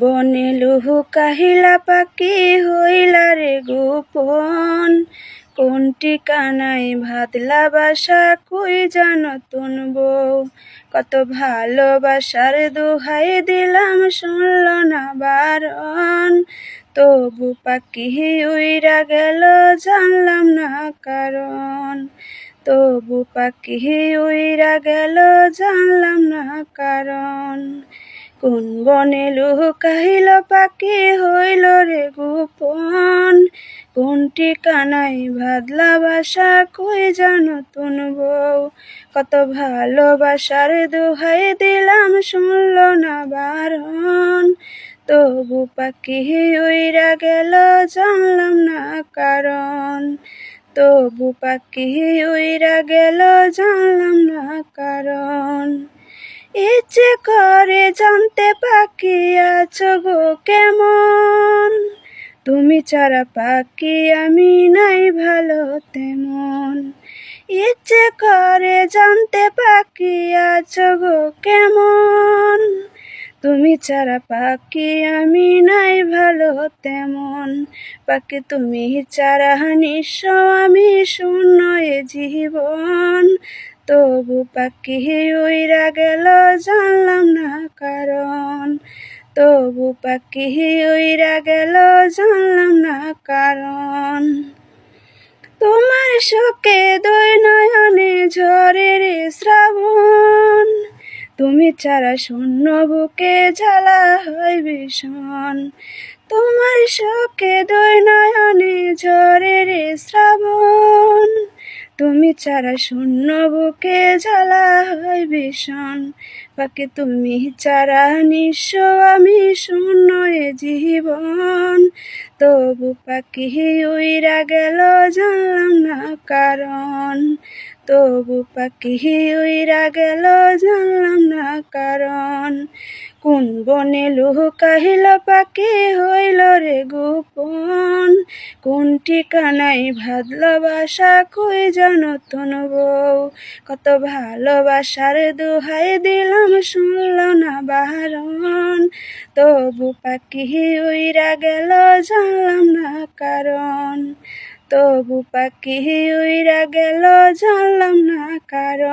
বনে লুহু কাহিলা পাখি হইলা রে গোপন। কোন ঠিকানায় ভাতলা বাসা কই জানো তুন বউ। কত ভালোবাসার দোহাই দিলাম শুনল না বারণ। তবু পাখি উইরা গেল জানলাম না কারণ। তবু পাখি উইরা গেল জানলাম না কারণ। কোন বনে লুকাইল পাখি হইল রে গোপন? কোন ঠিকানায় ভাদলা বাসা কই জানো তুন বউ? কত ভালোবাসার দোহাই দিলাম, শুনল না বারণ। তবু পাখি উইরা গেল, জানলাম না কারণ। তবু পাখি উইরা গেল, জানলাম না কারণ। ইচ্ছে করে জানতে পাখি আছো গো কেমন? তুমি ছাড়া পাখি আমি নাই ভালো তেমন। ইচ্ছে করে জানতে পাখি আছো গো কেমন? তুমি ছাড়া পাখি আমি নাই ভালো তেমন। পাখি তুমি ছাড়া নিঃস্ব আমি শূন্য জীবন। তবু পাখি উইরা গেল, জানলাম না কারণ। তবু পাখি উইরা গেল, জানলাম না কারণ। তোমার শোকে দুই নয়নে ঝরে রে শ্রাবণ। তুমি ছাড়া শূন্য বুকে জ্বালা হয় ভীষণ। তোমার শোকে দুই নয়নে ঝরে রে শ্রাবণ। তুমি ছাড়া শূন্য বুকে জ্বালা হয় ভীষণ। বাকি তুমি ছাড়া নিঃস্ব, আমি শূন্য এ জীবন। তবু পাখি উইরা গেল, জানলাম না কারণ। তবু পাখি উইরা গেল, জানলাম না কারণ। কোন বনে লুকাহিল পাখি হইল রে গোপন? কোন ঠিকানায় ভালোবাসা কই জানো তন বউ? কত ভালোবাসার দোহাই দিলাম, শুনল না বারণ। তবু পাখি উইরা গেল, জানলাম না কারণ। তবু পাখি উইরা গেল, জানলাম না কারণ।